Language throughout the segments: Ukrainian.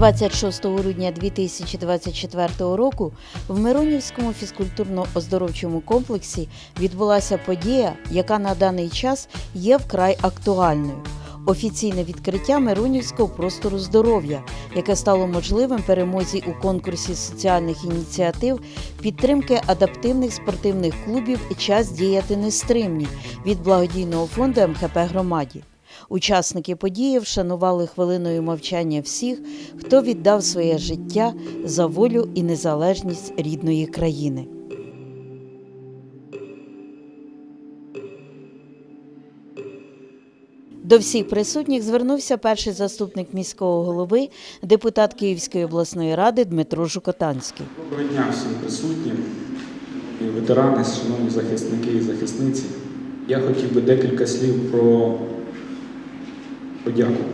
26 грудня 2024 року в Миронівському фізкультурно-оздоровчому комплексі відбулася подія, яка на даний час є вкрай актуальною. Офіційне відкриття Миронівського простору здоров'я, яке стало можливим перемозі у конкурсі соціальних ініціатив підтримки адаптивних спортивних клубів Час діяти нестримні від благодійного фонду МХП громаді. Учасники події вшанували хвилиною мовчання всіх, хто віддав своє життя за волю і незалежність рідної країни. До всіх присутніх звернувся перший заступник міського голови, депутат Київської обласної ради Дмитро Жукотанський. Доброго дня всім присутнім, і ветерани, шановні захисники і захисниці. Я хотів би декілька слів про подяку.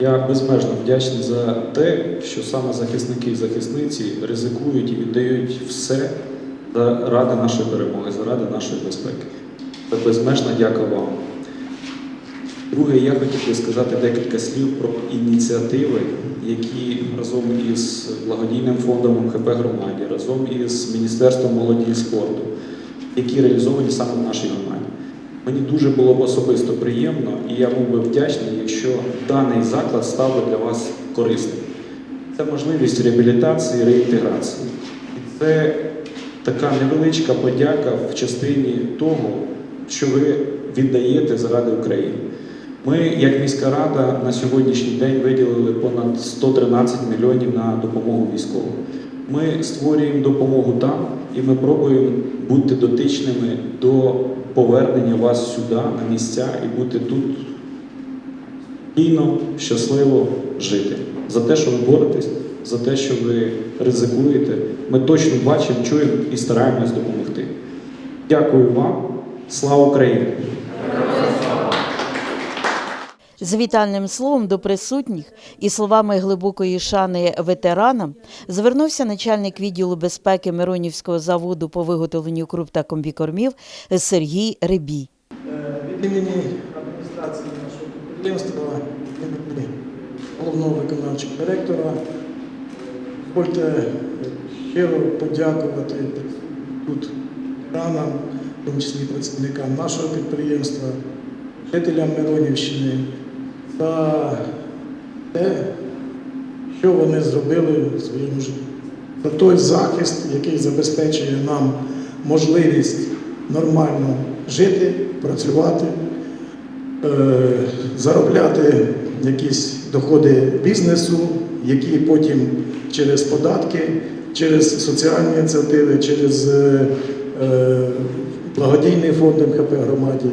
Я безмежно вдячний за те, що саме захисники і захисниці ризикують і віддають все заради нашої перемоги, заради нашої безпеки. Це безмежна дяка вам. Друге, я хотів би сказати декілька слів про ініціативи, які разом із благодійним фондом МХП громаді, разом із Міністерством молоді і спорту, які реалізовані саме в нашій громаді. Мені дуже було б особисто приємно, і я був би вдячний, якщо даний заклад став би для вас корисним. Це можливість реабілітації, реінтеграції. І це така невеличка подяка в частині того, що ви віддаєте заради України. Ми, як міська рада, на сьогоднішній день виділили понад 113 мільйонів на допомогу військовим. Ми створюємо допомогу там, і ми пробуємо бути дотичними до повернення вас сюди, на місця, і бути тут спокійно, щасливо жити. За те, що ви боретесь, за те, що ви ризикуєте. Ми точно бачимо, чуємо і стараємось допомогти. Дякую вам. Слава Україні! З вітальним словом до присутніх і словами глибокої шани ветеранам звернувся начальник відділу безпеки Миронівського заводу по виготовленню круп та комбікормів Сергій Рибій. Е, Від імені адміністрації нашого підприємства, головного виконавчого директора, дозвольте щиро подякувати тут ветеранам, в тому числі працівникам нашого підприємства, жителям Миронівщини за те, що вони зробили в своєму житті. За той захист, який забезпечує нам можливість нормально жити, працювати, е, заробляти якісь доходи бізнесу, які потім через податки, через соціальні ініціативи, через е, е, благодійний фонд МХП громаді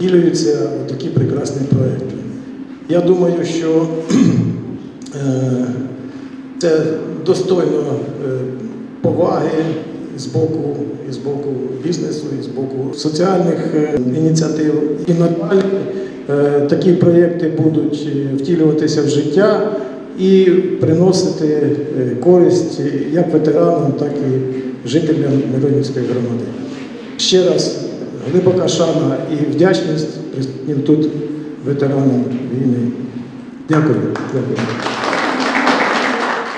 втілюються такі прекрасні проекти. Я думаю, що е, це достойно е, поваги з боку, і з боку бізнесу, і з боку соціальних е, ініціатив. І надалі такі проєкти будуть втілюватися в життя і приносити користь як ветеранам, так і жителям Миронівської громади. Ще раз глибока шана і вдячність присутнім тут ветеранам війни. Дякую. Дякую.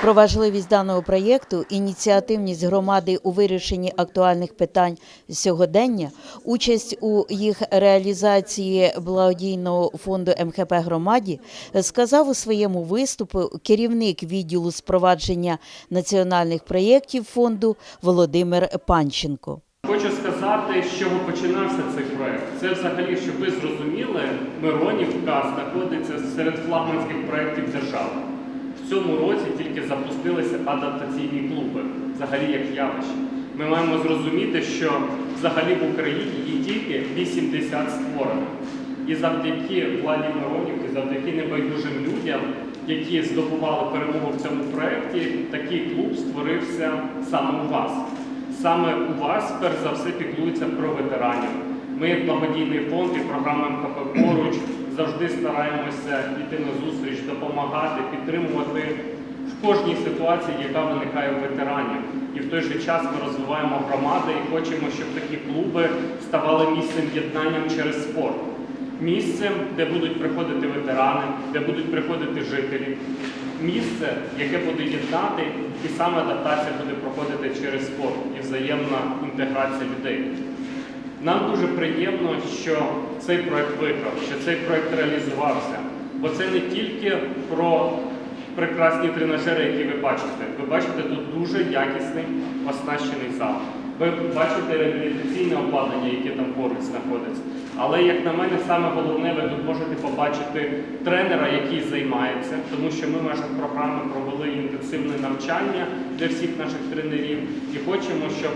Про важливість даного проєкту, ініціативність громади у вирішенні актуальних питань сьогодення, участь у їх реалізації благодійного фонду МХП громаді сказав у своєму виступі керівник відділу спровадження національних проєктів фонду Володимир Панченко. Хочу сказати, з чого починався цей проект. Це взагалі, щоб ви зрозуміли, Миронівка знаходиться серед флагманських проєктів держави. В цьому році тільки запустилися адаптаційні клуби, взагалі як явище. Ми маємо зрозуміти, що взагалі в Україні є тільки 80 створено. І завдяки владі Миронівки, завдяки небайдужим людям, які здобували перемогу в цьому проєкті, такий клуб створився саме у вас. Саме у вас, перш за все, піклуються про ветеранів. Ми, як благодійний фонд і програма МКП поруч, завжди стараємося йти на зустріч, допомагати, підтримувати в кожній ситуації, яка виникає у ветеранів. І в той же час ми розвиваємо громади і хочемо, щоб такі клуби ставали місцем єднанням через спорт. місцем, де будуть приходити ветерани, де будуть приходити жителі. Місце, яке буде єднати, і саме адаптація буде проходити через спорт і взаємна інтеграція людей. Нам дуже приємно, що цей проект виграв, що цей проект реалізувався. Бо це не тільки про прекрасні тренажери, які ви бачите. Ви бачите тут дуже якісний оснащений зал. Ви бачите реабілітаційне обладнання, яке там поруч знаходиться. Але, як на мене, саме головне, ви тут можете побачити тренера, який займається, тому що ми в межах програми провели інтенсивне навчання для всіх наших тренерів і хочемо, щоб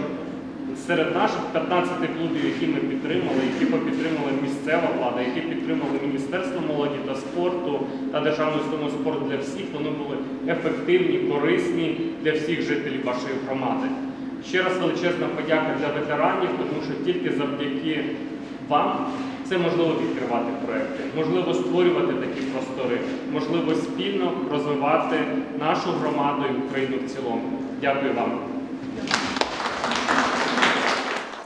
серед наших 15 клубів, які ми підтримали, які підтримали місцева влада, які підтримали Міністерство молоді та спорту та Державну установу спорту для всіх, вони були ефективні, корисні для всіх жителів вашої громади. Ще раз величезна подяка для ветеранів, тому що тільки завдяки вам це можливо відкривати проекти, можливо створювати такі простори, можливо спільно розвивати нашу громаду і Україну в цілому. Дякую вам.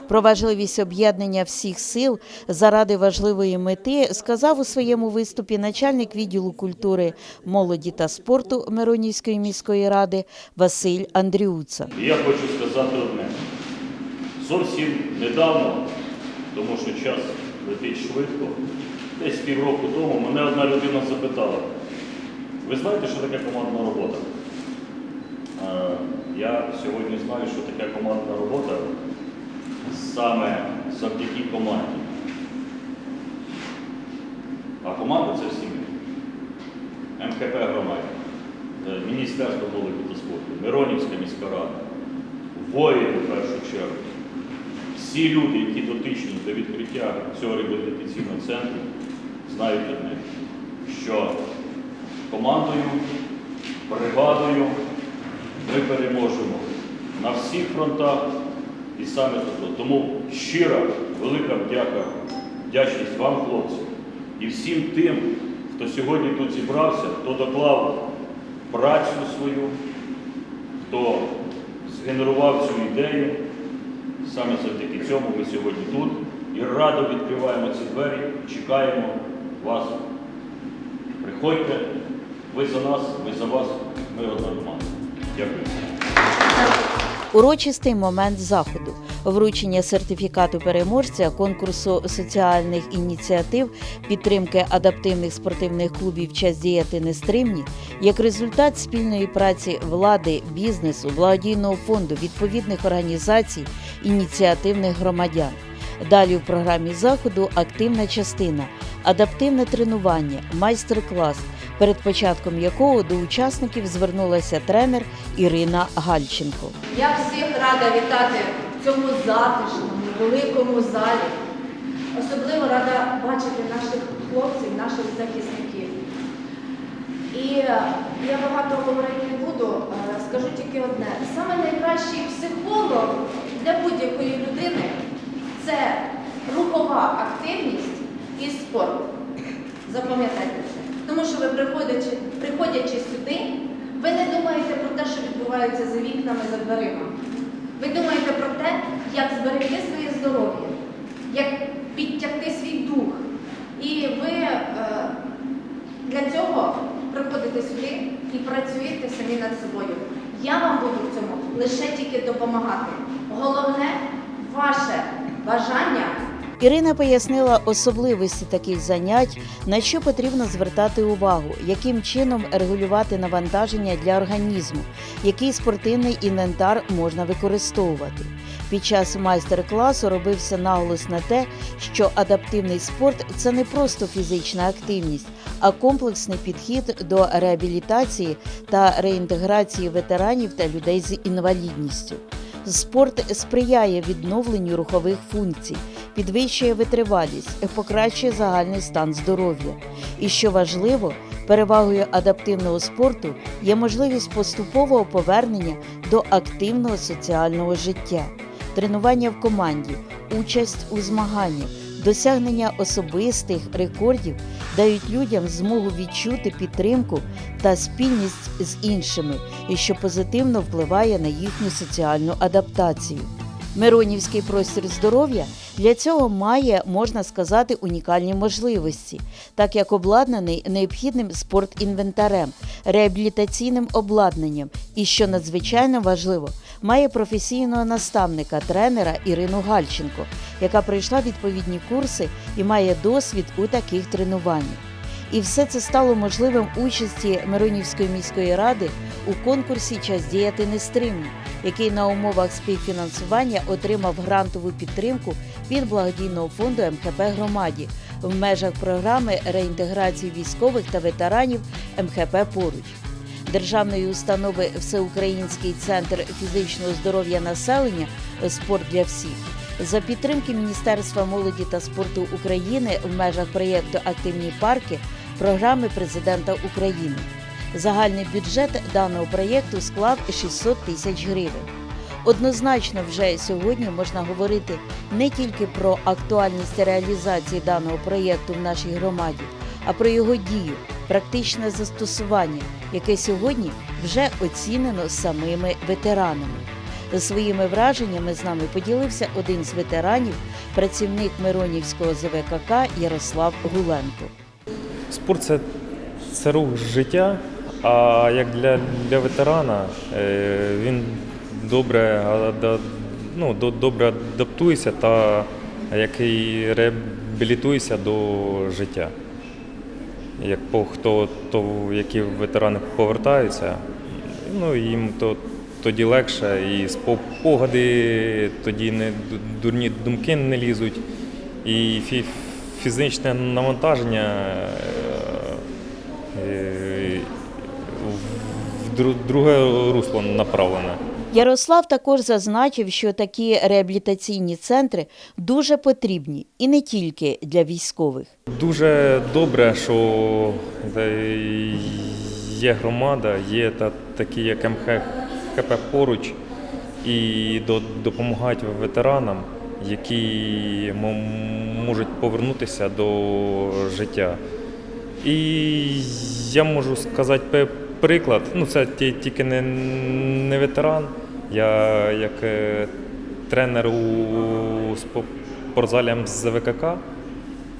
Про важливість об'єднання всіх сил заради важливої мети сказав у своєму виступі начальник відділу культури, молоді та спорту Миронівської міської ради Василь Андріуца. Я хочу сказати одне. Зовсім недавно, тому що час летить швидко, десь півроку тому мене одна людина запитала, ви знаєте, що таке командна робота? Е, Я сьогодні знаю, що таке командна робота саме завдяки команді. А команда це всі ми. МХП громаді, Міністерство молоді та спорту, Миронівська міська рада, воїни в першу чергу. Всі люди, які дотичні до відкриття цього реабілітаційного центру, знають одне, що командою, бригадою ми переможемо на всіх фронтах і саме тут. Тому щира, велика вдяка, вдячність вам, хлопці, і всім тим, хто сьогодні тут зібрався, хто доклав працю свою, хто згенерував цю ідею. Саме завдяки цьому ми сьогодні тут і радо відкриваємо ці двері, чекаємо вас. Приходьте, ви за нас, ми за вас, ми одна команда. Дякую. Урочистий момент заходу вручення сертифікату переможця конкурсу соціальних ініціатив підтримки адаптивних спортивних клубів час діяти нестримні як результат спільної праці влади, бізнесу, благодійного фонду, відповідних організацій, ініціативних громадян. Далі в програмі заходу активна частина, адаптивне тренування, майстер-клас, перед початком якого до учасників звернулася тренер Ірина Гальченко. Я всіх рада вітати в цьому затишному, великому залі. Особливо рада бачити наших хлопців, наших захисників. І е, я багато говорити не буду, е, скажу тільки одне. Саме найкращий психолог для будь-якої людини це рухова активність і спорт. Запам'ятайте. Тому що ви приходячи, приходячи сюди, ви не думаєте про те, що відбувається за вікнами, за дверима. Ви думаєте про те, як зберегти своє здоров'я, як підтягти свій дух. І ви е, для цього приходите сюди і працюєте самі над собою. Я вам буду в цьому лише тільки допомагати. Головне ваше бажання Ірина пояснила особливості таких занять, на що потрібно звертати увагу, яким чином регулювати навантаження для організму, який спортивний інвентар можна використовувати. Під час майстер-класу робився наголос на те, що адаптивний спорт це не просто фізична активність, а комплексний підхід до реабілітації та реінтеграції ветеранів та людей з інвалідністю. Спорт сприяє відновленню рухових функцій, підвищує витривалість, покращує загальний стан здоров'я. І що важливо, перевагою адаптивного спорту є можливість поступового повернення до активного соціального життя, тренування в команді, участь у змаганнях, досягнення особистих рекордів дають людям змогу відчути підтримку та спільність з іншими, і що позитивно впливає на їхню соціальну адаптацію. Миронівський простір здоров'я для цього має, можна сказати, унікальні можливості, так як обладнаний необхідним спортінвентарем, реабілітаційним обладнанням і, що надзвичайно важливо, має професійного наставника, тренера Ірину Гальченко, яка пройшла відповідні курси і має досвід у таких тренуваннях. І все це стало можливим участі Миронівської міської ради у конкурсі Час діяти нестримно, який на умовах співфінансування отримав грантову підтримку від благодійного фонду МХП громаді в межах програми реінтеграції військових та ветеранів МХП поруч. Державної установи Всеукраїнський центр фізичного здоров'я населення Спорт для всіх за підтримки Міністерства молоді та спорту України в межах проєкту Активні парки програми президента України. Загальний бюджет даного проєкту склав 600 тисяч гривень. Однозначно, вже сьогодні можна говорити не тільки про актуальність реалізації даного проєкту в нашій громаді, а про його дію, практичне застосування, яке сьогодні вже оцінено самими ветеранами. Своїми враженнями з нами поділився один з ветеранів, працівник Миронівського ЗВКК Ярослав Гуленко. Спорт це, це рух життя, а як для, для ветерана е, він добре, ну, добре адаптується та як і реабілітується до життя. Як по хто, то які ветерани повертаються, ну їм то тоді легше, і спогади тоді не дурні думки не лізуть, і фі- фізичне навантаження е, е, друге русло направлене. Ярослав також зазначив, що такі реабілітаційні центри дуже потрібні і не тільки для військових. Дуже добре, що е, є громада, є та, такі, як МХП поруч, і допомагають ветеранам, які можуть повернутися до життя. І я можу сказати приклад, ну це тільки не, не ветеран, я як е, тренер у спортзалі МЗВКК,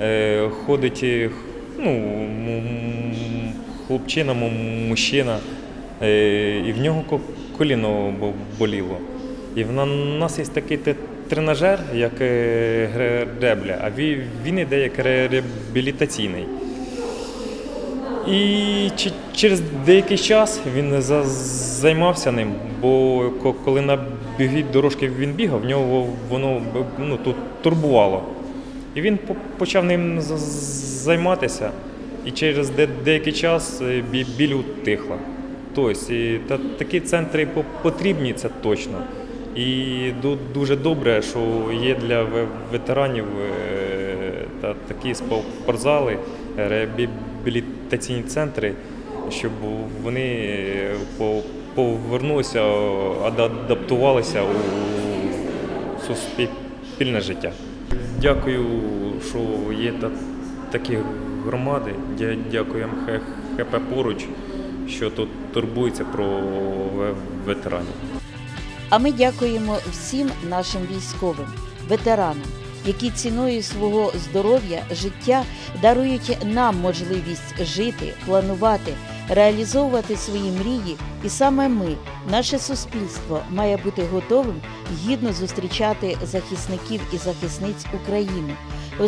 Е, ходить е, ну, хлопчина, мужчина, і в нього коліно боліло. І в нас є такий тренажер, як гребля, а він іде як реабілітаційний. І через деякий час він за- займався ним, бо ко- коли на біговій дорожки він бігав, в нього воно ну, тут турбувало. І він по- почав ним займатися, і через де- деякий час е, бі- біль утихла. Тобто, і та, такі центри по- потрібні, це точно. І ду- дуже добре, що є для ве- ветеранів е, та такі спортзали, реабілітаційні центри, щоб вони е, повернулися, адаптувалися у суспільне життя. Дякую, що є такі громади. Дя- Дякую МХП поруч, що тут турбується про ветеранів. А ми дякуємо всім нашим військовим, ветеранам, які ціною свого здоров'я, життя дарують нам можливість жити, планувати, реалізовувати свої мрії. І саме ми, наше суспільство, має бути готовим гідно зустрічати захисників і захисниць України,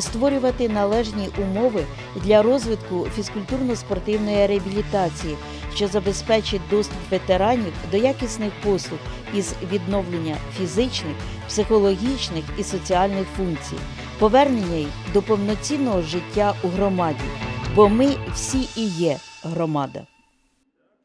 створювати належні умови для розвитку фізкультурно-спортивної реабілітації, що забезпечить доступ ветеранів до якісних послуг із відновлення фізичних, психологічних і соціальних функцій, повернення їх до повноцінного життя у громаді, бо ми всі і є громада.